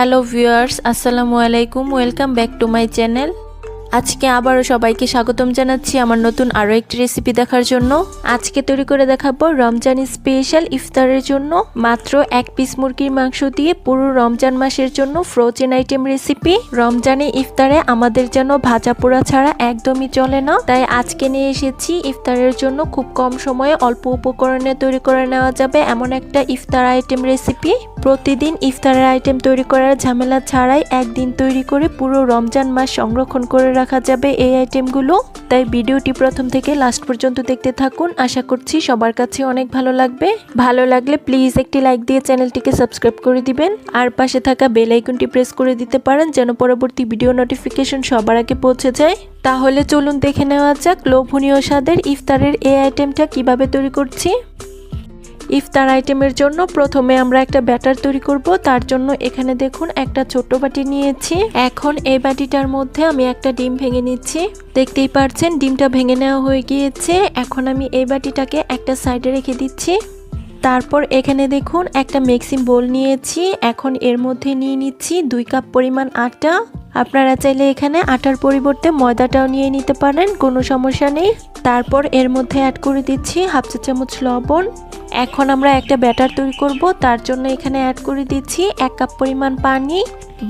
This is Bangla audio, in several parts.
হ্যালো ভিউয়ার্স আসসালামু আলাইকুম welcome back to my channel আজকে আবারও সবাইকে স্বাগতম জানাচ্ছি আমার নতুন আরও একটি রেসিপি দেখার জন্য। আজকে তৈরি করে দেখাবো রমজানি স্পেশাল ইফতারের জন্য। মাত্র এক পিস মুরগির মাংস দিয়ে পুরো রমজান মাসের জন্য ফ্রোজেন আইটেম রেসিপি রমজানে ইফতারে আমাদের যেন ভাজা পোড়া ছাড়া একদমই চলে না। তাই আজকে নিয়ে এসেছি ইফতারের জন্য খুব কম সময়ে অল্প উপকরণে তৈরি করে নেওয়া যাবে এমন একটা ইফতার আইটেম রেসিপি প্রতিদিন ইফতারের আইটেম তৈরি করার ঝামেলা ছাড়াই একদিন তৈরি করে পুরো রমজান মাস সংরক্ষণ করে রাখা যাবে এই আইটেমগুলো। তাই ভিডিওটি প্রথম থেকে লাস্ট পর্যন্ত দেখতে থাকুন। আশা করছি সবার কাছে অনেক ভালো লাগবে। ভালো লাগলে প্লিজ একটি লাইক দিয়ে চ্যানেলটিকে সাবস্ক্রাইব করে দিবেন। আর পাশে থাকা বেল আইকনটি প্রেস করে দিতে পারেন যেন পরবর্তী ভিডিও নোটিফিকেশন সবার আগে পৌঁছে যায়। তাহলে চলুন দেখে নেওয়া যাক লোভনীয় স্বাদের ইফতারের এই আইটেমটা কীভাবে তৈরি করছি। ইফতার আইটেমের জন্য প্রথমে আমরা একটা ব্যাটার তৈরি করব। তার জন্য এখানে দেখুন একটা ছোট বাটি নিয়েছি। এখন এই বাটিটার মধ্যে আমি একটা ডিম ভেঙে নিচ্ছি। দেখতেই পারছেন, ডিমটা ভেঙে নেওয়া হয়ে গিয়েছে। এখন আমি এই বাটিটাকে একটা সাইডে রেখে দিচ্ছি। তারপর এখানে দেখুন একটা মিক্সিং বোল নিয়েছি। এখন এর মধ্যে নিয়ে নিচ্ছি দুই কাপ পরিমাণ আটা। আপনারা চাইলে এখানে আটার পরিবর্তে ময়দাটাও নিয়ে নিতে পারেন, কোনো সমস্যা নেই। তারপর এর মধ্যে অ্যাড করে দিচ্ছি হাফ চা চামচ লবণ। এখন আমরা একটা ব্যাটার তৈরি করব, তার জন্য এখানে অ্যাড করে দিচ্ছি এক কাপ পরিমাণ পানি।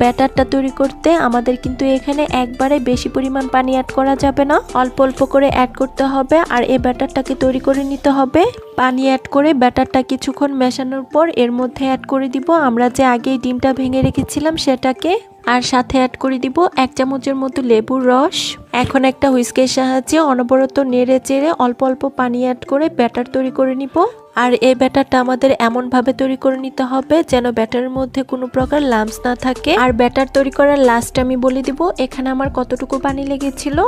ব্যাটারটা তৈরি করতে আমাদের কিন্তু এখানে একবারে বেশি পরিমাণ পানি অ্যাড করা যাবে না। অল্প অল্প করে অ্যাড করতে হবে আর এই ব্যাটারটাকে তৈরি করে নিতে হবে। পানি অ্যাড করে ব্যাটারটা কিছুক্ষণ মেশানোর পর এর মধ্যে অ্যাড করে দিব। আমরা যে আগেই ডিমটা ভেঙে রেখেছিলাম সেটাকে, আর সাথে অ্যাড করে দিব এক চামচের মতো লেবুর রস। এখন একটা হুইস্কের সাহায্যে অনবরত নেড়ে চেড়ে অল্প অল্প পানি অ্যাড করে ব্যাটার তৈরি করে নিব। আর এই ব্যাটারটা আমাদের এমনভাবে তৈরি করে নিতে হবে যেন ব্যাটারের মধ্যে কোনো প্রকার লাম্পস না থাকে। আর ব্যাটার তৈরি করার লাস্ট আমি বলে দিব, এখানে আমার কতটুকু পানি লেগেছিল?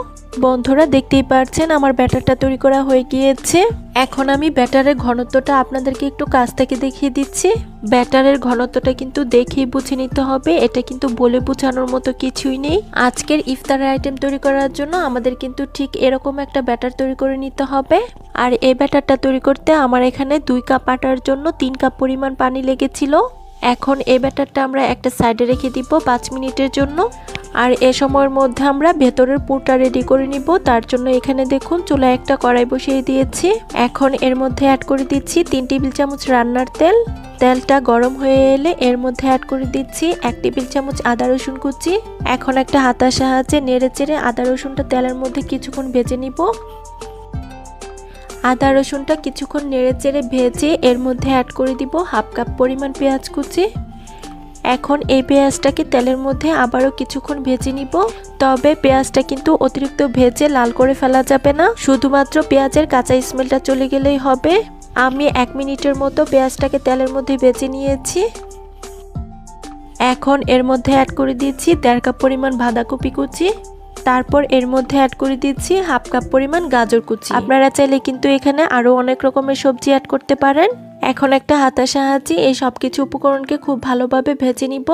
বন্ধুরা দেখতেই পারছেন, আমার ব্যাটারটা তৈরি করা হয়ে গিয়েছে। এখন আমি ব্যাটারের ঘনত্বটা আপনাদেরকে একটু কাছ থেকে দেখিয়ে দিচ্ছি। ব্যাটারের ঘনত্বটা কিন্তু দেখেই বুঝে নিতে হবে, এটা কিন্তু বলে বোঝানোর মতো কিছুই নেই। আজকের ইফতারের আইটেম তৈরি করার জন্য আমাদের কিন্তু ঠিক এরকম একটা ব্যাটার তৈরি করে নিতে হবে। আর এই ব্যাটারটা তৈরি করতে আমার এখানে দুই কাপ আটার জন্য তিন কাপ পরিমাণ পানি লেগেছিল। এখন এই ব্যাটারটা আমরা একটা সাইডে রেখে দিব পাঁচ মিনিটের জন্য। আর এ সময়ের মধ্যে আমরা ভেতরের পুরটা রেডি করে নিব। তার জন্য এখানে দেখুন, চুলায় একটা কড়াই বসিয়ে দিয়েছি। এখন এর মধ্যে অ্যাড করে দিচ্ছি তিন টেবিল চামচ রান্নার তেল। তেলটা গরম হয়ে এলে এর মধ্যে অ্যাড করে দিচ্ছি এক টেবিল চামচ আদা রসুন কুচি। এখন একটা হাতার সাহায্যে নেড়ে চেড়ে আদা রসুনটা তেলের মধ্যে কিছুক্ষণ ভেজে নিব। আদা রসুনটা কিছুক্ষণ নেড়ে চেড়ে ভেজে এর মধ্যে অ্যাড করে দিব হাফ কাপ পরিমাণ পেঁয়াজ কুচি। এখন এই পেঁয়াজটাকে তেলের মধ্যে আবারও কিছুক্ষণ ভেজে নিব। তবে পেঁয়াজটা কিন্তু অতিরিক্ত ভেজে লাল করে ফেলা যাবে না। শুধুমাত্র পেঁয়াজের কাঁচা স্মেলটা চলে গেলেই হবে। আমি এক মিনিটের মতো পেঁয়াজটাকে তেলের মধ্যে ভেজে নিয়েছি। এখন এর মধ্যে অ্যাড করে দিচ্ছি দেড় কাপ পরিমাণ বাঁধাকপি কুচি। তারপর এর মধ্যে অ্যাড করে দিচ্ছি হাফ কাপ পরিমাণ গাজর কুচি। আপনারা চাইলে কিন্তু এখানে আরও অনেক রকমের সবজি অ্যাড করতে পারেন। এখন একটা হাতার সাহায্যে এই সব কিছু উপকরণকে খুব ভালোভাবে ভেজে নিব।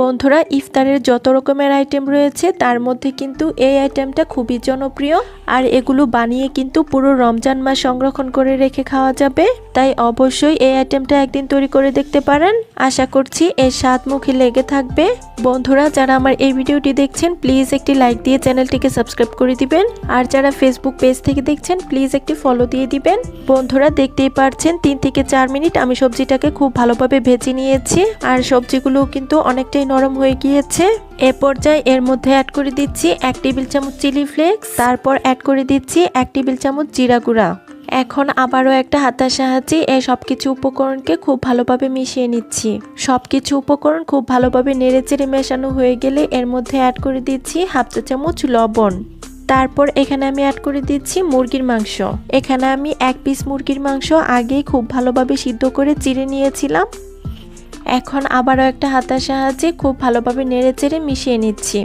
বন্ধুরা, ইফতারের যত রকমের আইটেম রয়েছে, তার মধ্যে কিন্তু এই আইটেমটা খুবই জনপ্রিয়। আর এগুলো বানিয়ে কিন্তু পুরো রমজান মাস সংরক্ষণ করে রেখে খাওয়া যাবে। তাই অবশ্যই এই আইটেমটা একদিন তৈরি করে দেখতে পারেন। আশা করছি এর স্বাদ মুখে লেগে থাকবে। বন্ধুরা, যারা আমার এই ভিডিওটি দেখছেন প্লিজ একটি লাইক দিয়ে চ্যানেলটিকে সাবস্ক্রাইব করে দিবেন। আর যারা ফেসবুক পেজ থেকে দেখছেন প্লিজ একটি ফলো দিয়ে দিবেন। বন্ধুরা, দেখতেই পারছেন, তিন থেকে চার মিনিট আমি সবজিটাকে খুব ভালোভাবে ভেজে নিয়েছি। আর সবজিগুলো কিন্তু অনেকটাই নরম হয়ে গিয়েছে। এ পর্যায়ে এর মধ্যে অ্যাড করে দিচ্ছি এক টেবিল চামচ চিলি ফ্লেক্স তারপর অ্যাড করে দিচ্ছি এক টেবিল চামচ জিরা গুঁড়া। এখন আবারও একটা হাতার সাহায্যে এই সব কিছু উপকরণকে খুব ভালোভাবে মিশিয়ে নিচ্ছি। সব কিছু উপকরণ খুব ভালোভাবে নেড়ে চেড়ে মেশানো হয়ে গেলে এর মধ্যে অ্যাড করে দিচ্ছি হাফ চা চামচ লবণ। তারপর এখানে আমি অ্যাড করে দিচ্ছি মুরগির মাংস। এখানে আমি এক পিস মুরগির মাংস আগেই খুব ভালোভাবে সিদ্ধ করে চিড়ে নিয়েছিলাম। এখন আবারও একটা হাতার সাহায্যে খুব ভালোভাবে নেড়ে চেড়ে মিশিয়ে নিচ্ছি।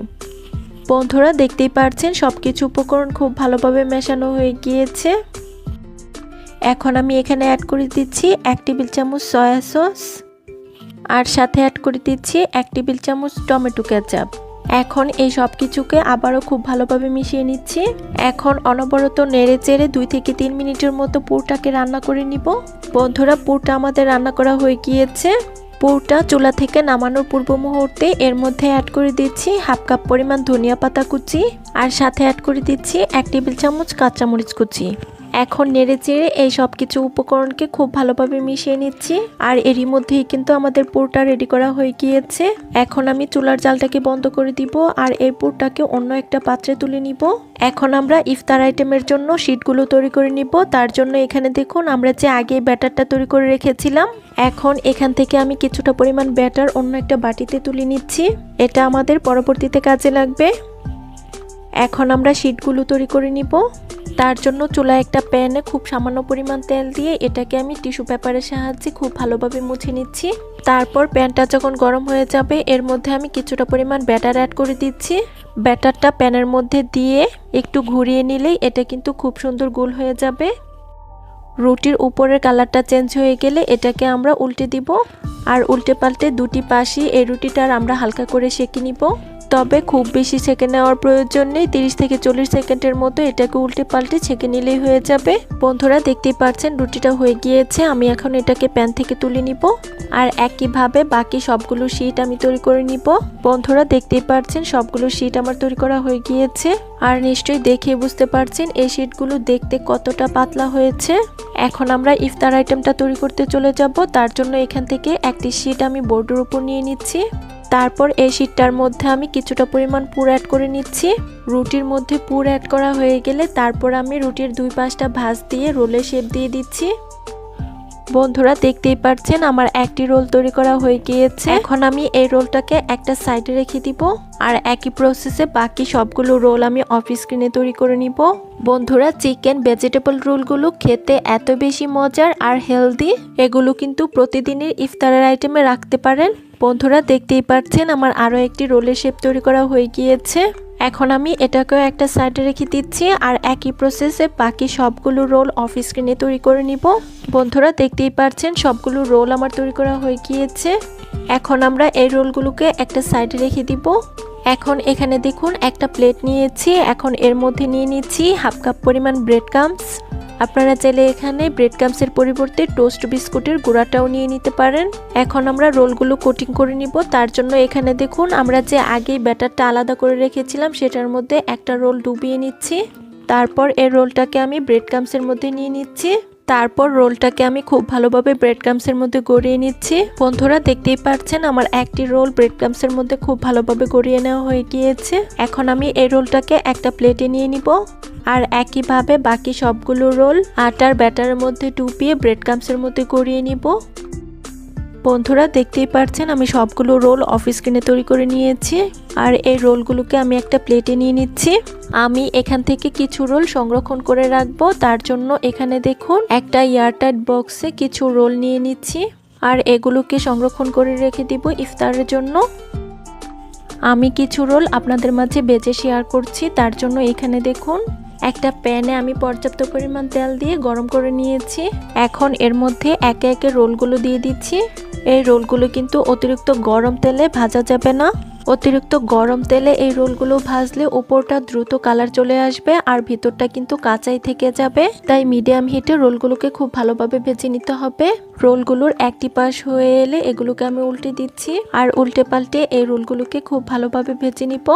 বন্ধুরা, দেখতেই পারছেন সব কিছু উপকরণ খুব ভালোভাবে মেশানো হয়ে গিয়েছে। এখন আমি এখানে অ্যাড করে দিচ্ছি এক টেবিল চামচ সয়া সস আর সাথে অ্যাড করে দিচ্ছি এক টেবিল চামচ টমেটো কেচাপ এখন এই সব কিছুকে আবারও খুব ভালোভাবে মিশিয়ে নিচ্ছি। এখন অনবরত নেড়ে চেড়ে দুই থেকে তিন মিনিটের মতো পুরটাকে রান্না করে নিব। বন্ধুরা, পুরটা আমাদের রান্না করা হয়ে গিয়েছে। পুরটা চুলা থেকে নামানোর পূর্ব মুহূর্তে এর মধ্যে অ্যাড করে দিচ্ছি হাফ কাপ পরিমাণ ধনিয়া পাতা কুচি, আর সাথে অ্যাড করে দিচ্ছি এক টেবিল চামচ কাঁচামরিচ কুচি। এখন নেড়ে চেড়ে এই সব কিছু উপকরণকে খুব ভালোভাবে মিশিয়ে নিচ্ছি। আর এরই মধ্যেই কিন্তু আমাদের পুরটা রেডি করা হয়ে গিয়েছে। এখন আমি চুলার জালটাকে বন্ধ করে দিব আর এই পুরটাকে অন্য একটা পাত্রে তুলে নিব। এখন আমরা ইফতার আইটেমের জন্য শীটগুলো তৈরি করে নিব। তার জন্য এখানে দেখুন, আমরা যে আগে ব্যাটারটা তৈরি করে রেখেছিলাম, এখন এখান থেকে আমি কিছুটা পরিমাণ ব্যাটার অন্য একটা বাটিতে তুলে নিচ্ছি। এটা আমাদের পরবর্তীতে কাজে লাগবে। এখন আমরা শীটগুলো তৈরি করে নিব। তার জন্য চুলায় একটা প্যানে খুব সামান্য পরিমাণ তেল দিয়ে এটাকে আমি টিস্যু পেপারের সাহায্যে খুব ভালোভাবে মুছে নিচ্ছি। তারপর প্যানটা যখন গরম হয়ে যাবে, এর মধ্যে আমি কিছুটা পরিমাণ ব্যাটার অ্যাড করে দিচ্ছি। ব্যাটারটা প্যানের মধ্যে দিয়ে একটু ঘুরিয়ে নিলেই এটা কিন্তু খুব সুন্দর গোল হয়ে যাবে। রুটির উপরের কালারটা চেঞ্জ হয়ে গেলে এটাকে আমরা উল্টে দিব। আর উল্টে পাল্টে দুটি পাশই এই রুটিটার আমরা হালকা করে সেঁকে নিব। তবে খুব বেশি ছেঁকে নেওয়ার প্রয়োজন নেই। তিরিশ থেকে চল্লিশ সেকেন্ডের মতো এটাকে উল্টে পাল্টে ছেঁকে নিলেই হয়ে যাবে। বন্ধুরা, দেখতেই পাচ্ছেন, রুটিটা হয়ে গিয়েছে। আমি এখন এটাকে প্যান থেকে তুলে নিব। আর একইভাবে বাকি সবগুলো শীট আমি তৈরি করে নিব। বন্ধুরা, দেখতেই পাচ্ছেন, সবগুলো শীট আমার তৈরি করা হয়ে গিয়েছে। আর নিশ্চয়ই দেখে বুঝতে পারছেন, এই শীটগুলো দেখতে কতটা পাতলা হয়েছে। এখন আমরা ইফতার আইটেমটা তৈরি করতে চলে যাব। তার জন্য এখান থেকে একটি শীট আমি বোর্ডের উপর নিয়ে নিচ্ছি। তারপর এই শীটটার মধ্যে আমি কিছুটা পরিমাণ পুর অ্যাড করে নিচ্ছি। রুটির মধ্যে পুর অ্যাড করা হয়ে গেলে তারপর আমি রুটির দুই পাশটা ভাঁজ দিয়ে রোলের শেপ দিয়ে দিচ্ছি। বন্ধুরা, দেখতেই পাচ্ছেন আমার একটি রোল তৈরি করা হয়ে গিয়েছে। এখন আমি এই রোলটাকে একটা সাইডে রেখে দিব আর একই প্রসেসে বাকি সবগুলো রোল আমি অফিস স্ক্রিনে তৈরি করে নিব। বন্ধুরা চিকেন ভেজিটেবল রোলগুলো খেতে এত বেশি মজার আর হেলদি এগুলো কিন্তু প্রতিদিনের ইফতারের আইটেমে রাখতে পারেন। বন্ধুরা দেখতেই পাচ্ছেন, আমার আরও একটি রোলের শেপ তৈরি করা হয়ে গিয়েছে। এখন আমি এটাকেও একটা সাইডে রেখে দিচ্ছি আর একই প্রসেসে বাকি সবগুলো রোল অফিস স্ক্রিনে তৈরি করে নিব। বন্ধুরা দেখতেই পাচ্ছেন, সবগুলো রোল আমার তৈরি করা হয়ে গিয়েছে। এখন আমরা এই রোলগুলোকে একটা সাইডে রেখে দিব। এখন এখানে দেখুন, একটা প্লেট নিয়েছি। এখন এর মধ্যে নিয়ে নিচ্ছি হাফ কাপ পরিমাণ ব্রেড কামস আপনারা চাইলে এখানে ব্রেড কামসের পরিবর্তে টোস্ট বিস্কুটের গুঁড়াটাও নিয়ে নিতে পারেন। এখন আমরা রোলগুলো কোটিং করে নিব। তার জন্য এখানে দেখুন, আমরা যে আগেই ব্যাটারটা আলাদা করে রেখেছিলাম, সেটার মধ্যে একটা রোল ডুবিয়ে নিচ্ছি। তারপর এই রোলটাকে আমি ব্রেড কামসের মধ্যে নিয়ে নিচ্ছি। তারপর রোলটাকে আমি খুব ভালোভাবে ব্রেড ক্রামসের মধ্যে গড়িয়ে নিচ্ছি। বন্ধুরা, দেখতেই পাচ্ছেন আমার একটি রোল ব্রেড ক্রামসের মধ্যে খুব ভালোভাবে গড়িয়ে নেওয়া হয়ে গিয়েছে। এখন আমি এই রোলটাকে একটা প্লেটে নিয়ে নিব। আর একইভাবে বাকি সবগুলো রোল আটার ব্যাটারের মধ্যে টুপিয়ে ব্রেড ক্রামসের মধ্যে গড়িয়ে নিব। বন্ধুরা দেখতেই পারছেন, আমি সবগুলো রোল অফিস কিনে তৈরি করে নিয়েছি। আর এই রোলগুলোকে আমি একটা প্লেটে নিয়ে নিচ্ছি। আমি এখান থেকে কিছু রোল সংরক্ষণ করে রাখব। তার জন্য এখানে দেখুন, একটা এয়ারটাইট বক্সে কিছু রোল নিয়ে নিচ্ছি। আর এগুলোকে সংরক্ষণ করে রেখে দিব ইফতারের জন্য। আমি কিছু রোল আপনাদের মাঝে বেজে শেয়ার করছি। তার জন্য এখানে দেখুন, একটা প্যানে আমি পর্যাপ্ত পরিমাণ তেল দিয়ে গরম করে নিয়েছি। এখন এর মধ্যে একে একে রোলগুলো দিয়ে দিচ্ছি। এই রোলগুলো কিন্তু অতিরিক্ত গরম তেলে ভাজা যাবে না। অতিরিক্ত গরম তেলে এই রোলগুলো ভাজলে উপরটা দ্রুত কালার চলে আসবে আর ভিতরটা কিন্তু কাঁচাই থেকে যাবে। তাই মিডিয়াম হিটে রোলগুলোকে খুব ভালোভাবে ভেজে নিতে হবে। রোলগুলোর একটি পাশ হয়ে এলে এগুলোকে আমি উল্টে দিচ্ছি। আর উল্টে পাল্টে এই রোলগুলোকে খুব ভালোভাবে ভেজে নিব।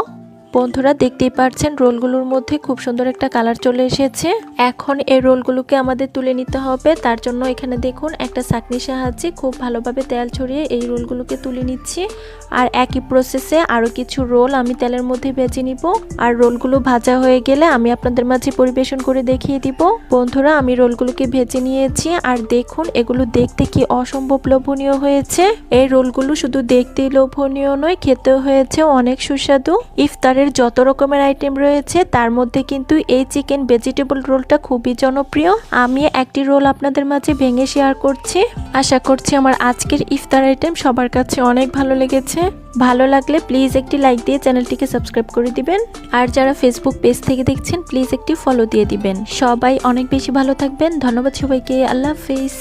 বন্ধুরা দেখতেই পাচ্ছেন রোলগুলোর মধ্যে খুব সুন্দর একটা কালার চলে এসেছে। এখন এই রোলগুলোকে আমাদের তুলে নিতে হবে। তার জন্য এখানে দেখুন, একটা চাকনির সাহায্যে খুব ভালোভাবে তেল ছড়িয়ে এই রোলগুলোকে তুলে নিচ্ছি। আর একই প্রসেসে আরও কিছু রোল আমি তেলের মধ্যে ভেজে নিব। আর রোলগুলো ভাজা হয়ে গেলে আমি আপনাদের মাঝে পরিবেশন করে দেখিয়ে দিব। বন্ধুরা, আমি রোলগুলোকে ভেজে নিয়েছি। আর দেখুন, এগুলো দেখতে কি অসম্ভব লোভনীয় হয়েছে। এই রোলগুলো শুধু দেখতেই লোভনীয় নয়, খেতেও হয়েছে অনেক সুস্বাদু। ইফতারের যত রকমের আইটেম রয়েছে, তার মধ্যে কিন্তু এই চিকেন ভেজিটেবল রোলটা খুবই জনপ্রিয়। আমি একটি রোল আপনাদের মাঝে ভেঙে শেয়ার করছি। আশা করছি আমার আজকের ইফতার আইটেম সবার কাছে অনেক ভালো লেগেছে। ভালো লাগলে প্লিজ একটি লাইক দিয়ে চ্যানেলটিকে সাবস্ক্রাইব করে দিবেন। আর যারা ফেসবুক পেজ থেকে দেখছেন প্লিজ একটি ফলো দিয়ে দিবেন। সবাই অনেক বেশি ভালো থাকবেন। ধন্যবাদ সবাইকে। আল্লাহ হাফিজ।